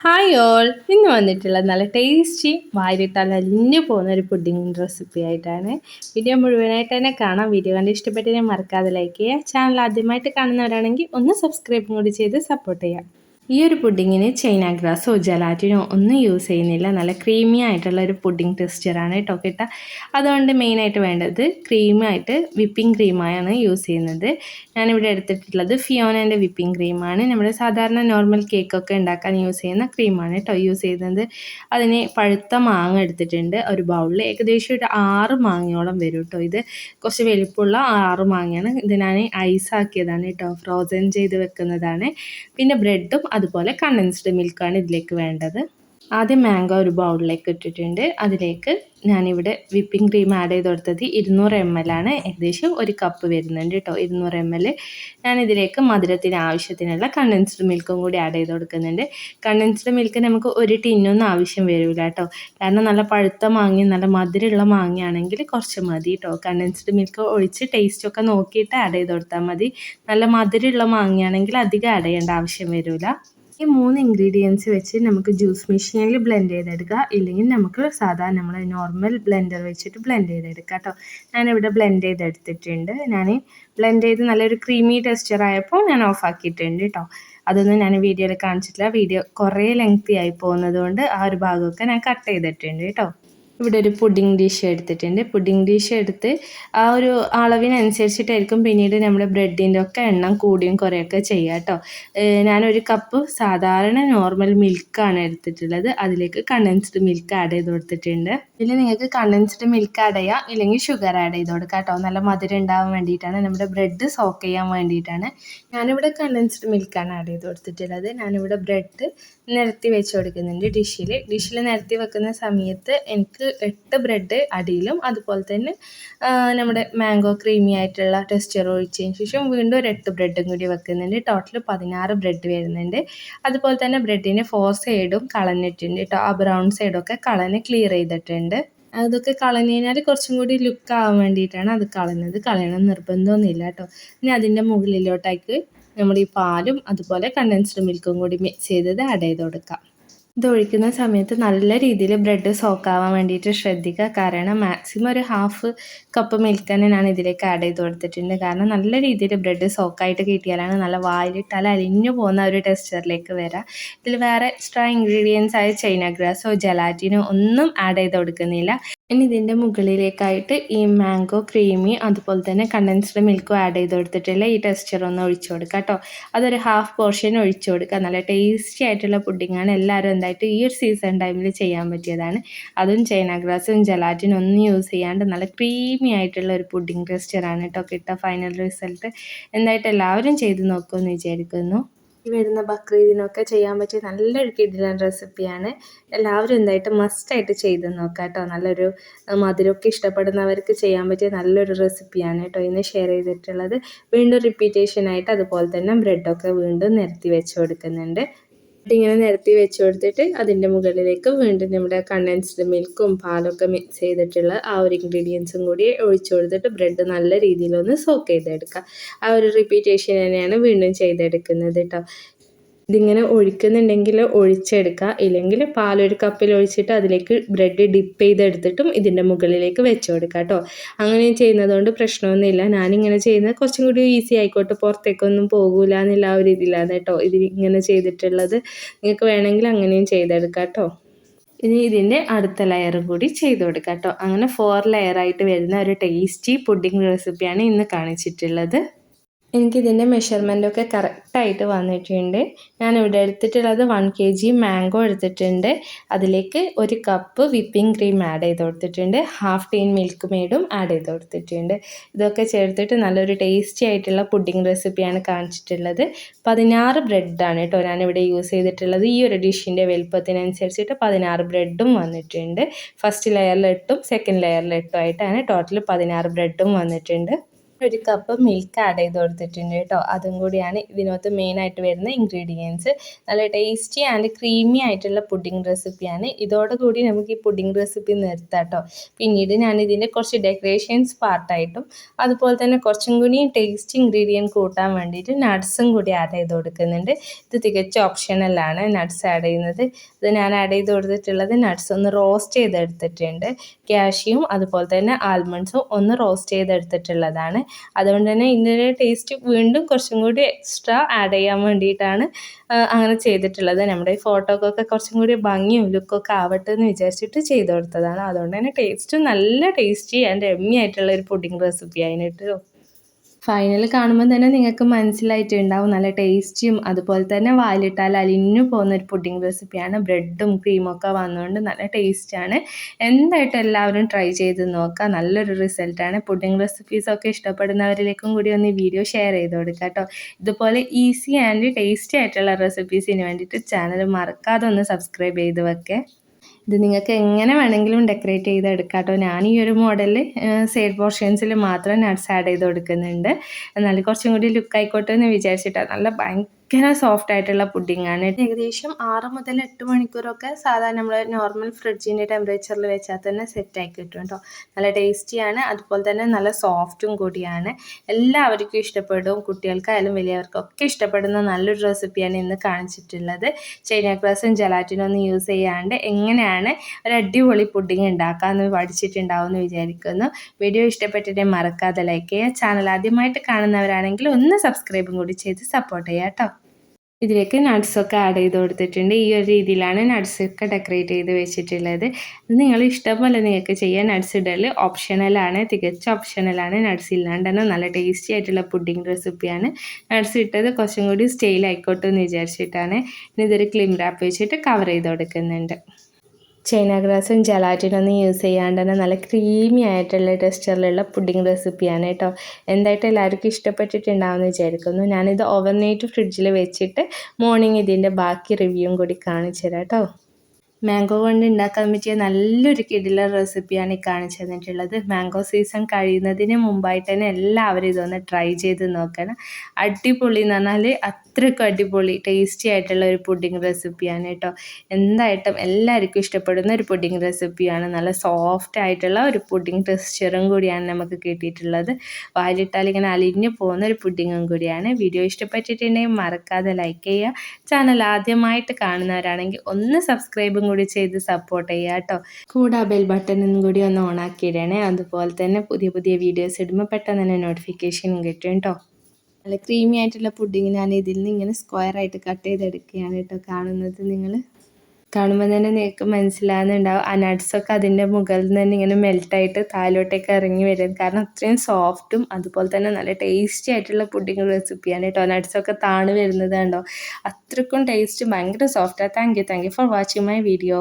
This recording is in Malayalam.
ഹായ് ഓൾ ഇന്ന് വന്നിട്ടുള്ള നല്ല ടേസ്റ്റി വാരിട്ടാൽ അലിഞ്ഞു പോകുന്ന ഒരു പുഡിംഗ് റെസിപ്പി ആയിട്ടാണ്. വീഡിയോ മുഴുവനായിട്ട് തന്നെ കാണാം. വീഡിയോ കണ്ട് ഇഷ്ടപ്പെട്ടതിനെ മറക്കാതെ ലൈക്ക് ചെയ്യുക. ചാനൽ ആദ്യമായിട്ട് കാണുന്നവരാണെങ്കിൽ ഒന്ന് സബ്സ്ക്രൈബും കൂടി ചെയ്ത് സപ്പോർട്ട് ചെയ്യാം ഈ ഒരു പുഡിങ്ങിന് ചൈന ഗ്രാസോ ജലാറ്റിനോ ഒന്നും യൂസ് ചെയ്യുന്നില്ല. നല്ല ക്രീമി ആയിട്ടുള്ള ഒരു പുഡിംഗ് ടെക്സ്ചറാണ് കേട്ടോ കിട്ടുക അതുകൊണ്ട് മെയിനായിട്ട് വേണ്ടത് ക്രീമായിട്ട് വിപ്പിംഗ് ക്രീമായാണ് യൂസ് ചെയ്യുന്നത്. ഞാനിവിടെ എടുത്തിട്ടുള്ളത് ഫിയോനന്റെ വിപ്പിംഗ് ക്രീമാണ് നമ്മുടെ സാധാരണ നോർമൽ കേക്കൊക്കെ ഉണ്ടാക്കാൻ യൂസ് ചെയ്യുന്ന ക്രീമാണ് കേട്ടോ യൂസ് ചെയ്യുന്നത്. അതിന് പഴുത്ത മാങ്ങ എടുത്തിട്ടുണ്ട്. ഒരു ബൗളിൽ ഏകദേശം ഒരു ആറ് മാങ്ങയോളം വരും കേട്ടോ ഇത്. കുറച്ച് വലിപ്പമുള്ള ആറ് മാങ്ങയാണ്. ഇത് ഞാൻ ഐസാക്കിയതാണ് കേട്ടോ. ഫ്രോസൺ ചെയ്ത് വെക്കുന്നതാണ്. പിന്നെ ബ്രെഡും അതുപോലെ കണ്ടൻസ്ഡ് മിൽക്കാണ് ഇതിലേക്ക് വേണ്ടത്. ആദ്യം മാംഗോ ഒരു ബൗളിലേക്ക് ഇട്ടിട്ടുണ്ട്. അതിലേക്ക് ഞാനിവിടെ വിപ്പിംഗ് ക്രീം ആഡ് ചെയ്ത് കൊടുത്തത് ഇരുന്നൂറ് എം എൽ ആണ്. ഏകദേശം ഒരു കപ്പ് വരുന്നുണ്ട് കേട്ടോ. ഇരുന്നൂറ് എം എൽ ഞാനിതിലേക്ക് മധുരത്തിന് ആവശ്യത്തിനുള്ള കണ്ടൻസ്ഡ് മിൽക്കും കൂടി ആഡ് ചെയ്ത് കൊടുക്കുന്നുണ്ട്. കണ്ടൻസ്ഡ് മിൽക്ക് നമുക്ക് ഒരു ടിന്നൊന്നും ആവശ്യം വരില്ല കേട്ടോ. കാരണം നല്ല പഴുത്ത മാങ്ങ നല്ല മധുരമുള്ള മാങ്ങയാണെങ്കിൽ കുറച്ച് മതി കേട്ടോ. കണ്ടൻസ്ഡ് മിൽക്ക് ഒഴിച്ച് ടേസ്റ്റൊക്കെ നോക്കിയിട്ട് ആഡ് ചെയ്ത് കൊടുത്താൽ മതി. നല്ല മധുരമുള്ള മാങ്ങയാണെങ്കിൽ അധികം ആഡ് ചെയ്യേണ്ട ആവശ്യം വരില്ല. ഈ മൂന്ന് ഇൻഗ്രീഡിയൻസ് വെച്ച് നമുക്ക് ജ്യൂസ് മെഷീനിൽ ബ്ലെൻഡ് ചെയ്തെടുക്കുക. ഇല്ലെങ്കിൽ നമുക്ക് സാധാരണ നമ്മൾ നോർമൽ ബ്ലെൻഡർ വെച്ചിട്ട് ബ്ലെൻഡ് ചെയ്തെടുക്കുക കേട്ടോ ഞാനിവിടെ ബ്ലെൻഡ് ചെയ്തെടുത്തിട്ടുണ്ട്. ഞാൻ ബ്ലെൻഡ് ചെയ്ത് നല്ലൊരു ക്രീമി ടെക്സ്ചർ ആയപ്പോൾ ഞാൻ ഓഫ് ആക്കിയിട്ടുണ്ട് കേട്ടോ അതൊന്നും ഞാൻ വീഡിയോയിൽ കാണിച്ചിട്ടില്ല. വീഡിയോ കുറേ ലെങ്തി ആയി പോകുന്നത് കൊണ്ട് ആ ഒരു ഭാഗമൊക്കെ ഞാൻ കട്ട് ചെയ്തിട്ടുണ്ട് കേട്ടോ ഇവിടെ ഒരു പുഡിംഗ് ഡിഷ് എടുത്തിട്ടുണ്ട്. പുഡിംഗ് ഡിഷ് എടുത്ത് ആ ഒരു അളവിനനുസരിച്ചിട്ടായിരിക്കും പിന്നീട് നമ്മുടെ ബ്രെഡിന്റെ ഒക്കെ എണ്ണം കൂടിയും കുറേയൊക്കെ ചെയ്യുക കേട്ടോ. ഞാനൊരു കപ്പ് സാധാരണ നോർമൽ മിൽക്കാണ് എടുത്തിട്ടുള്ളത്. അതിലേക്ക് കണ്ടൻസ്ഡ് മിൽക്ക് ആഡ് ചെയ്ത് കൊടുത്തിട്ടുണ്ട്. ഇതിൽ നിങ്ങൾക്ക് കണ്ടൻസ്ഡ് മിൽക്ക് ആഡ് ചെയ്യാം ഇല്ലെങ്കിൽ ഷുഗർ ആഡ് ചെയ്ത് കൊടുക്കാം കേട്ടോ. നല്ല മധുരം ഉണ്ടാവാൻ വേണ്ടിയിട്ടാണ് നമ്മുടെ ബ്രെഡ് സോക്ക് ചെയ്യാൻ വേണ്ടിയിട്ടാണ് ഞാനിവിടെ കണ്ടൻസ്ഡ് മിൽക്കാണ് ആഡ് ചെയ്ത് കൊടുത്തിട്ടുള്ളത്. ഞാനിവിടെ ബ്രെഡ് നിരത്തി വെച്ച് കൊടുക്കുന്നുണ്ട് ഡിഷിൽ ഡിഷിൽ നിരത്തി വെക്കുന്ന സമയത്ത് എനിക്ക് എട്ട് ബ്രെഡ് അടിയിലും അതുപോലെ തന്നെ നമ്മുടെ മാംഗോ ക്രീമി ആയിട്ടുള്ള ടെക്സ്ചർ ഒഴിച്ചതിന് ശേഷം വീണ്ടും ഒരു എട്ട് ബ്രെഡും കൂടി വെക്കുന്നുണ്ട്. ടോട്ടൽ പതിനാറ് ബ്രെഡ് വരുന്നുണ്ട്. അതുപോലെ തന്നെ ബ്രെഡിന് ഫോർ സൈഡും കളഞ്ഞിട്ടുണ്ട് കേട്ടോ. ആ ബ്രൗൺ സൈഡൊക്കെ കളഞ്ഞ് ക്ലിയർ ചെയ്തിട്ടുണ്ട്. അതൊക്കെ കളഞ്ഞു കഴിഞ്ഞാൽ കുറച്ചും കൂടി ലുക്ക് ആവാൻ വേണ്ടിയിട്ടാണ് അത് കളഞ്ഞത് കളയണം നിർബന്ധമൊന്നുമില്ല കേട്ടോ. ഇനി അതിന്റെ മുകളിലോട്ടേക്ക് നമ്മൾ ഈ പാലും അതുപോലെ കണ്ടൻസ്ഡ് മിൽക്കും കൂടി മിക്സ് ചെയ്തത് ആഡ് ചെയ്ത് കൊടുക്കാം. ഇത് ഒഴിക്കുന്ന സമയത്ത് നല്ല രീതിയിൽ ബ്രെഡ് സോക്കാവാൻ വേണ്ടിയിട്ട് ശ്രദ്ധിക്കുക കാരണം മാക്സിമം ഒരു ഹാഫ് കപ്പ് മിൽക്ക് തന്നെ ഞാൻ ഇതിലേക്ക് ആഡ് ചെയ്ത് കൊടുത്തിട്ടുണ്ട്. കാരണം നല്ല രീതിയിൽ ബ്രെഡ് സോക്കായിട്ട് കിട്ടിയാലാണ് നല്ല വായിലിട്ടാൽ അലിഞ്ഞു പോകുന്ന ഒരു ടെക്സ്ചറിലേക്ക് വരാം. ഇതിൽ വേറെ എക്സ്ട്രാ ഇൻഗ്രീഡിയൻസ് ആയ ചൈന ഗ്രാസോ ജലാറ്റിനോ ഒന്നും ആഡ് ചെയ്ത് കൊടുക്കുന്നില്ല. ഇനി ഇതിന്റെ മുകളിലേക്കായിട്ട് ഈ മാംഗോ ക്രീമി അതുപോലെ തന്നെ കണ്ടൻസ്ഡ് മിൽക്കും ആഡ് ചെയ്ത് കൊടുത്തിട്ടില്ല? ഈ ടെക്സ്ചർ ഒന്ന് ഒഴിച്ചു കൊടുക്കുക കേട്ടോ. അതൊരു ഹാഫ് പോർഷൻ ഒഴിച്ചു കൊടുക്കുക നല്ല ടേസ്റ്റി ആയിട്ടുള്ള പുഡിങ്ങാണ് എല്ലാവരും എന്തായിട്ട് ഈ ഒരു സീസൺ ടൈമിൽ ചെയ്യാൻ പറ്റിയതാണ്. അതും ചൈന ഗ്രാസും ജലാറ്റിനും ഒന്നും യൂസ് ചെയ്യാണ്ട് നല്ല ക്രീമി ആയിട്ടുള്ള ഒരു പുഡിങ് ടെക്സ്ചറാണ് കേട്ടോ. കിട്ടുക ഫൈനൽ റിസൾട്ട് എന്തായിട്ട് എല്ലാവരും ചെയ്ത് നോക്കുമെന്ന് വിചാരിക്കുന്നു. വരുന്ന ബക്രീദിനൊക്കെ ചെയ്യാൻ പറ്റിയ നല്ലൊരു കിടിലൻ റെസിപ്പിയാണ് എല്ലാവരും എന്തായിട്ട് മസ്റ്റായിട്ട് ചെയ്ത് നോക്കാം കേട്ടോ നല്ലൊരു മധുരമൊക്കെ ഇഷ്ടപ്പെടുന്നവർക്ക് ചെയ്യാൻ പറ്റിയ നല്ലൊരു റെസിപ്പിയാണ് കേട്ടോ ഇന്ന് ഷെയർ ചെയ്തിട്ടുള്ളത്. വീണ്ടും റിപ്പീറ്റേഷനായിട്ട് അതുപോലെ തന്നെ ബ്രെഡൊക്കെ വീണ്ടും നിരത്തി വെച്ച് കൊടുക്കുന്നുണ്ട്. ഇങ്ങനെ നിരത്തി വെച്ച് കൊടുത്തിട്ട് അതിന്റെ മുകളിലേക്ക് വീണ്ടും നമ്മുടെ കണ്ടൻസ്ഡ് മിൽക്കും പാലൊക്കെ മിക്സ് ചെയ്തിട്ടുള്ള ആ ഒരു ഇൻഗ്രീഡിയൻസും കൂടി ഒഴിച്ചു കൊടുത്തിട്ട് ബ്രെഡ് നല്ല രീതിയിലൊന്ന് സോക്ക് ചെയ്തെടുക്കുക. ആ ഒരു റിപ്പീറ്റേഷൻ തന്നെയാണ് വീണ്ടും ചെയ്തെടുക്കുന്നത് കേട്ടോ ഇതിങ്ങനെ ഒഴിക്കുന്നുണ്ടെങ്കിൽ ഒഴിച്ചെടുക്കുക. ഇല്ലെങ്കിൽ പാലൊരു കപ്പിൽ ഒഴിച്ചിട്ട് അതിലേക്ക് ബ്രെഡ് ഡിപ്പ് ചെയ്തെടുത്തിട്ടും ഇതിന്റെ മുകളിലേക്ക് വെച്ച് കൊടുക്കുക കേട്ടോ അങ്ങനെ ചെയ്യുന്നതുകൊണ്ട് പ്രശ്നമൊന്നുമില്ല. ഞാനിങ്ങനെ ചെയ്യുന്നത് കുറച്ചും കൂടി ഈസി ആയിക്കോട്ടെ. പുറത്തേക്കൊന്നും പോകില്ല എന്നുള്ള ആ ഒരു ഇതിലാണ് കേട്ടോ ഇത് ഇങ്ങനെ ചെയ്തിട്ടുള്ളത്. നിങ്ങൾക്ക് വേണമെങ്കിൽ അങ്ങനെയും ചെയ്തെടുക്കാം കേട്ടോ ഇനി ഇതിന്റെ അടുത്ത ലെയർ കൂടി ചെയ്ത് കൊടുക്കാം കേട്ടോ അങ്ങനെ ഫോർ ലെയറായിട്ട് വരുന്ന ഒരു ടേസ്റ്റി പുഡിംഗ് റെസിപ്പിയാണ് ഇന്ന് കാണിച്ചിട്ടുള്ളത്. എനിക്കിതിന്റെ മെഷർമെന്റൊക്കെ കറക്റ്റായിട്ട് വന്നിട്ടുണ്ട്. ഞാനിവിടെ എടുത്തിട്ടുള്ളത് വൺ കെ ജി മാംഗോ എടുത്തിട്ടുണ്ട്. അതിലേക്ക് ഒരു കപ്പ് വിപ്പിംഗ് ക്രീം ആഡ് ചെയ്ത് കൊടുത്തിട്ടുണ്ട്. ഹാഫ് ടീൻ മിൽക്ക് മെയ്ഡും ആഡ് ചെയ്ത് കൊടുത്തിട്ടുണ്ട്. ഇതൊക്കെ ചേർത്തിട്ട് നല്ലൊരു ടേസ്റ്റി ആയിട്ടുള്ള പുഡിംഗ് റെസിപ്പിയാണ് കാണിച്ചിട്ടുള്ളത്. പതിനാറ് ബ്രെഡാണ് കേട്ടോ ഞാനിവിടെ യൂസ് ചെയ്തിട്ടുള്ളത്. ഈ ഒരു ഡിഷിന്റെ വലുപ്പത്തിനനുസരിച്ചിട്ട് പതിനാറ് ബ്രെഡും വന്നിട്ടുണ്ട്. ഫസ്റ്റ് ലെയറിൽ എട്ടും സെക്കൻഡ് ലെയറിൽ എട്ടും ആയിട്ടാണ് ടോട്ടൽ പതിനാറ് ബ്രെഡും വന്നിട്ടുണ്ട്. ഒരു കപ്പ് മിൽക്ക് ആഡ് ചെയ്ത് കൊടുത്തിട്ടുണ്ട് കേട്ടോ. അതും കൂടിയാണ് ഇതിനകത്ത് മെയിനായിട്ട് വരുന്ന ഇൻഗ്രീഡിയൻസ് നല്ല ടേസ്റ്റി ആൻഡ് ക്രീമി ആയിട്ടുള്ള പുഡിംഗ് റെസിപ്പിയാണ് ഇതോടുകൂടി നമുക്ക് ഈ പുഡിംഗ് റെസിപ്പി നിർത്താം കേട്ടോ. പിന്നീട് ഞാൻ ഇതിന്റെ കുറച്ച് ഡെക്കറേഷൻസ് പാർട്ടായിട്ടും അതുപോലെ തന്നെ കുറച്ചും കൂടി ടേസ്റ്റ് ഇൻഗ്രീഡിയന്റ് കൂട്ടാൻ വേണ്ടിയിട്ട് നട്ട്സും കൂടി ആഡ് ചെയ്ത് കൊടുക്കുന്നുണ്ട്. ഇത് തികച്ച ഓപ്ഷനലാണ് നട്ട്സ് ആഡ് ചെയ്യുന്നത്. ഇത് ഞാൻ ആഡ് ചെയ്ത് കൊടുത്തിട്ടുള്ളത് നട്ട്സ് ഒന്ന് റോസ്റ്റ് ചെയ്തെടുത്തിട്ടുണ്ട്. ക്യാഷ്യും അതുപോലെ തന്നെ ആൽമണ്ട്സും ഒന്ന് റോസ്റ്റ് ചെയ്തെടുത്തിട്ടുള്ളതാണ്. അതുകൊണ്ട് തന്നെ ഇതിന്റെ ടേസ്റ്റ് വീണ്ടും കുറച്ചും കൂടി എക്സ്ട്രാ ആഡ് ചെയ്യാൻ വേണ്ടിയിട്ടാണ് അങ്ങനെ ചെയ്തിട്ടുള്ളത്. നമ്മുടെ ഈ ഫോട്ടോക്കൊക്കെ കുറച്ചും കൂടി ഭംഗിയും ലുക്കൊക്കെ ആവട്ടെ എന്ന് വിചാരിച്ചിട്ട് ചെയ്ത് കൊടുത്തതാണ്. അതുകൊണ്ട് തന്നെ ടേസ്റ്റും നല്ല ടേസ്റ്റി ആൻഡ് എമ്മി ആയിട്ടുള്ള ഒരു പുഡിംഗ് റെസിപ്പി അതിനിട്ട് ഫൈനൽ കാണുമ്പോൾ തന്നെ നിങ്ങൾക്ക് മനസ്സിലായിട്ടുണ്ടാവും. നല്ല ടേസ്റ്റിയും അതുപോലെ തന്നെ വായിലിട്ടാൽ അലിഞ്ഞു പോകുന്ന ഒരു പുഡിംഗ് റെസിപ്പിയാണ് ബ്രെഡും ക്രീമും ഒക്കെ വന്നുകൊണ്ട് നല്ല ടേസ്റ്റാണ് എന്തായിട്ടും എല്ലാവരും ട്രൈ ചെയ്ത് നോക്കുക നല്ലൊരു റിസൾട്ടാണ് പുഡിംഗ് റെസിപ്പീസൊക്കെ ഇഷ്ടപ്പെടുന്നവരിലേക്കും കൂടി ഒന്ന് വീഡിയോ ഷെയർ ചെയ്ത് കൊടുക്കുക കേട്ടോ ഇതുപോലെ ഈസി ആൻഡ് ടേസ്റ്റി ആയിട്ടുള്ള റെസിപ്പീസിന് വേണ്ടിയിട്ട് ചാനൽ മറക്കാതെ ഒന്ന് സബ്സ്ക്രൈബ് ചെയ്ത് വെക്കേ. ഇത് നിങ്ങൾക്ക് എങ്ങനെ വേണമെങ്കിലും ഡെക്കറേറ്റ് ചെയ്ത് എടുക്കാം കേട്ടോ ഞാൻ ഈ ഒരു മോഡലിൽ സൈഡ് പോർഷൻസിൽ മാത്രം നട്ട്സ് ആഡ് ചെയ്ത് കൊടുക്കുന്നുണ്ട്. എന്നാൽ കുറച്ചും കൂടി ലുക്ക് ആയിക്കോട്ടെ എന്ന് വിചാരിച്ചിട്ടാണ് നല്ല ഭയങ്കര ഭയങ്കര സോഫ്റ്റ് ആയിട്ടുള്ള പുഡിംഗ് ആണ്. ഏകദേശം ആറ് മുതൽ എട്ട് മണിക്കൂറൊക്കെ സാധാരണ നമ്മൾ നോർമൽ ഫ്രിഡ്ജിന്റെ ടെമ്പറേച്ചറിൽ വെച്ചാൽ തന്നെ സെറ്റ് ആക്കി കിട്ടും കേട്ടോ. നല്ല ടേസ്റ്റിയാണ് അതുപോലെ തന്നെ നല്ല സോഫ്റ്റും കൂടിയാണ്. എല്ലാവർക്കും ഇഷ്ടപ്പെടും കുട്ടികൾക്കായാലും വലിയവർക്കൊക്കെ ഇഷ്ടപ്പെടുന്ന നല്ലൊരു റെസിപ്പിയാണ് ഇന്ന് കാണിച്ചിട്ടുള്ളത്. ചൈന ഗ്ലാസും ജലാറ്റിനും ഒന്നും യൂസ് ചെയ്യാണ്ട് എങ്ങനെയാണ് ഒരു അടിപൊളി പുഡിംഗ് ഉണ്ടാക്കാമെന്ന് പഠിച്ചിട്ടുണ്ടാവും എന്ന് വിചാരിക്കുന്നു. വീഡിയോ ഇഷ്ടപ്പെട്ടിട്ട് മറക്കാതെ ലൈക്ക് ചെയ്യുക. ചാനൽ ആദ്യമായിട്ട് കാണുന്നവരാണെങ്കിൽ ഒന്ന് സബ്സ്ക്രൈബും കൂടി ചെയ്ത് സപ്പോർട്ട് ചെയ്യാം കേട്ടോ. ഇതിലേക്ക് നട്ട്സൊക്കെ ആഡ് ചെയ്ത് കൊടുത്തിട്ടുണ്ട്. ഈ ഒരു രീതിയിലാണ് നട്ട്സൊക്കെ ഡെക്കറേറ്റ് ചെയ്ത് വെച്ചിട്ടുള്ളത്. ഇത് നിങ്ങൾ ഇഷ്ടം പോലെ നിങ്ങൾക്ക് ചെയ്യാൻ നട്ട്സ് ഇടൽ ഓപ്ഷണലാണ് തികച്ച ഓപ്ഷണലാണ് നട്ട്സ് ഇല്ലാണ്ട് തന്നെ നല്ല ടേസ്റ്റി ആയിട്ടുള്ള പുഡിംഗ് റെസിപ്പിയാണ് നട്ട്സ് ഇട്ടത് കുറച്ചും കൂടി സ്റ്റൈൽ ആയിക്കോട്ടെ എന്ന് വിചാരിച്ചിട്ടാണ്. ഇനി ഇതൊരു ക്ലിം റാപ്പ് വെച്ചിട്ട് കവർ ചെയ്ത് കൊടുക്കുന്നുണ്ട്. ചൈന ഗ്രാസും ജലാറ്റിനൊന്നും യൂസ് ചെയ്യാണ്ട് തന്നെ നല്ല ക്രീമി ആയിട്ടുള്ള ടെക്സ്ചറിലുള്ള പുഡിംഗ് റെസിപ്പിയാണ് കേട്ടോ. എന്തായിട്ട് എല്ലാവർക്കും ഇഷ്ടപ്പെട്ടിട്ടുണ്ടാവുമെന്ന് വിചാരിക്കുന്നു. ഞാനിത് ഓവർനൈറ്റ് ഫ്രിഡ്ജിൽ വെച്ചിട്ട് മോർണിംഗ് ഇതിന്റെ ബാക്കി റിവ്യൂവും കൂടി കാണിച്ചു തരാം കേട്ടോ. മാംഗോ കൊണ്ട് ഉണ്ടാക്കാൻ പറ്റിയ നല്ലൊരു കിടില റെസിപ്പിയാണ് ഈ കാണിച്ചു തന്നിട്ടുള്ളത്. മാംഗോ സീസൺ കഴിയുന്നതിന് മുമ്പായിട്ട് തന്നെ എല്ലാവരും ഇതൊന്ന് ട്രൈ ചെയ്ത് നോക്കണം. അടിപൊളി എന്ന് പറഞ്ഞാൽ അത്രയ്ക്കും അടിപൊളി ടേസ്റ്റി ആയിട്ടുള്ള ഒരു പുഡിംഗ് റെസിപ്പിയാണ് കേട്ടോ. എന്തായിട്ടും എല്ലാവർക്കും ഇഷ്ടപ്പെടുന്ന ഒരു പുഡിംഗ് റെസിപ്പിയാണ് നല്ല സോഫ്റ്റ് ആയിട്ടുള്ള ഒരു പുഡിംഗ് ടെക്സ്ചറും കൂടിയാണ് നമുക്ക് കിട്ടിയിട്ടുള്ളത്. വായിലിട്ടാൽ ഇങ്ങനെ അലിഞ്ഞു പോകുന്ന ഒരു പുഡിങ്ങും കൂടിയാണ്. വീഡിയോ ഇഷ്ടപ്പെട്ടിട്ടുണ്ടെങ്കിൽ മറക്കാതെ ലൈക്ക് ചെയ്യുക. ചാനൽ ആദ്യമായിട്ട് കാണുന്നവരാണെങ്കിൽ ഒന്ന് സബ്സ്ക്രൈബും കൂടി ചെയ്ത് സപ്പോർട്ട് ചെയ്യുക കേട്ടോ കൂടെ ബെൽ ബട്ടണും കൂടി ഒന്ന് ഓൺ ആക്കി ഇടണേ അതുപോലെ തന്നെ പുതിയ പുതിയ വീഡിയോസ് ഇടുമ്പോൾ പെട്ടെന്ന് തന്നെ നോട്ടിഫിക്കേഷൻ കിട്ടും കേട്ടോ നല്ല ക്രീമി ആയിട്ടുള്ള പുഡിങ് ഞാൻ ഇതിൽ നിന്ന് ഇങ്ങനെ സ്ക്വയർ ആയിട്ട് കട്ട് ചെയ്തെടുക്കുകയാണ് കേട്ടോ കാണുന്നത് നിങ്ങൾ കാണുമ്പോൾ തന്നെ നിങ്ങൾക്ക് മനസ്സിലാകുന്നുണ്ടാവും ആ നട്ട്സൊക്കെ അതിന്റെ മുകളിൽ നിന്ന് തന്നെ ഇങ്ങനെ മെൽട്ടായിട്ട് താലോട്ടേക്ക് ഇറങ്ങി വരും. കാരണം അത്രയും സോഫ്റ്റും അതുപോലെ തന്നെ നല്ല ടേസ്റ്റി ആയിട്ടുള്ള പുഡിങ് റെസിപ്പിയാണ് കേട്ടോ. നട്ട്സൊക്കെ താണു വരുന്നത് കണ്ടോ? അത്രക്കും ടേസ്റ്റ് ഭയങ്കര സോഫ്റ്റാണ് thank you thank you for watching my video